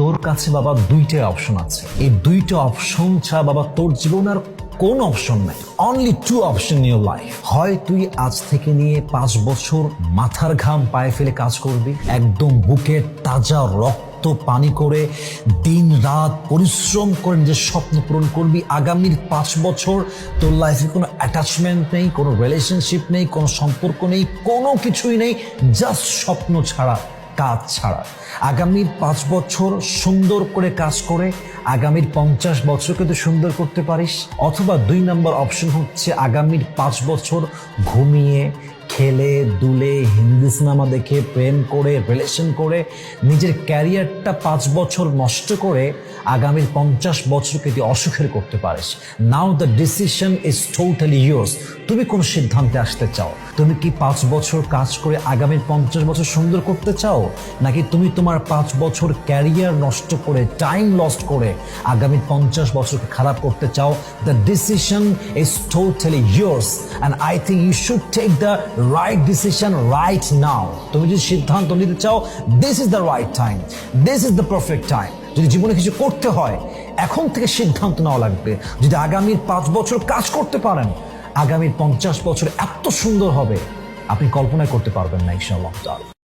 তোর কাছে বাবা দুইটা অপশন আছে। এই দুইটা অপশন ছাড়া বাবা তোর জীবন আর কোন অপশন নাই। Only two option your life হয় তুই আজ থেকে নিয়ে পাঁচ বছর মাথার ঘাম পায়ে ফেলে কাজ করবি, একদম বুকের তাজা রক্ত পানি করে দিন রাত পরিশ্রম করে নিজের স্বপ্ন পূরণ করবি, আগামীর পাঁচ বছর তোর লাইফে কোনো অ্যাটাচমেন্ট নেই, কোনো রিলেশনশিপ নেই, কোনো সম্পর্ক নেই, কোনো কিছুই নেই জাস্ট স্বপ্ন ছাড়া কাজ ছাড়া। আগামীর পাঁচ বছর সুন্দর করে কাজ করে, আগামীর পঞ্চাশ বছরকে তুই সুন্দর করতে পারিস। অথবা দুই নম্বর অপশন হচ্ছে আগামীর পাঁচ বছর ঘুমিয়ে, খেলে, দুলে, হিন্দি সিনেমা দেখে, প্রেম করে রিলেশন করে, নিজের ক্যারিয়ারটা পাঁচ বছর নষ্ট করে আগামীর পঞ্চাশ বছরকে তুই অসুখের করতে পারিস। Now the decision is totally yours তুমি কোন সিদ্ধান্তে আসতে চাও? তুমি কি পাঁচ বছর কাজ করে আগামীর পঞ্চাশ বছর সুন্দর করতে চাও? নাকি তুমি তোমার পাঁচ বছর ক্যারিয়ার নষ্ট করে টাইম লস্ট করে আগামী পঞ্চাশ বছরকে খারাপ করতে চাও? The decision is totally yours and I think you should take the right decision right now তুমি যদি সিদ্ধান্ত নিতে চাও this is the right time this is the perfect time যদি জীবনে কিছু করতে হয়, এখন থেকে সিদ্ধান্ত নেওয়া লাগবে। যদি আগামীর পাঁচ বছর কাজ করতে পারেন আগামী পঞ্চাশ বছর এত সুন্দর হবে আপনি কল্পনা করতে পারবেন না ইনশাআল্লাহ।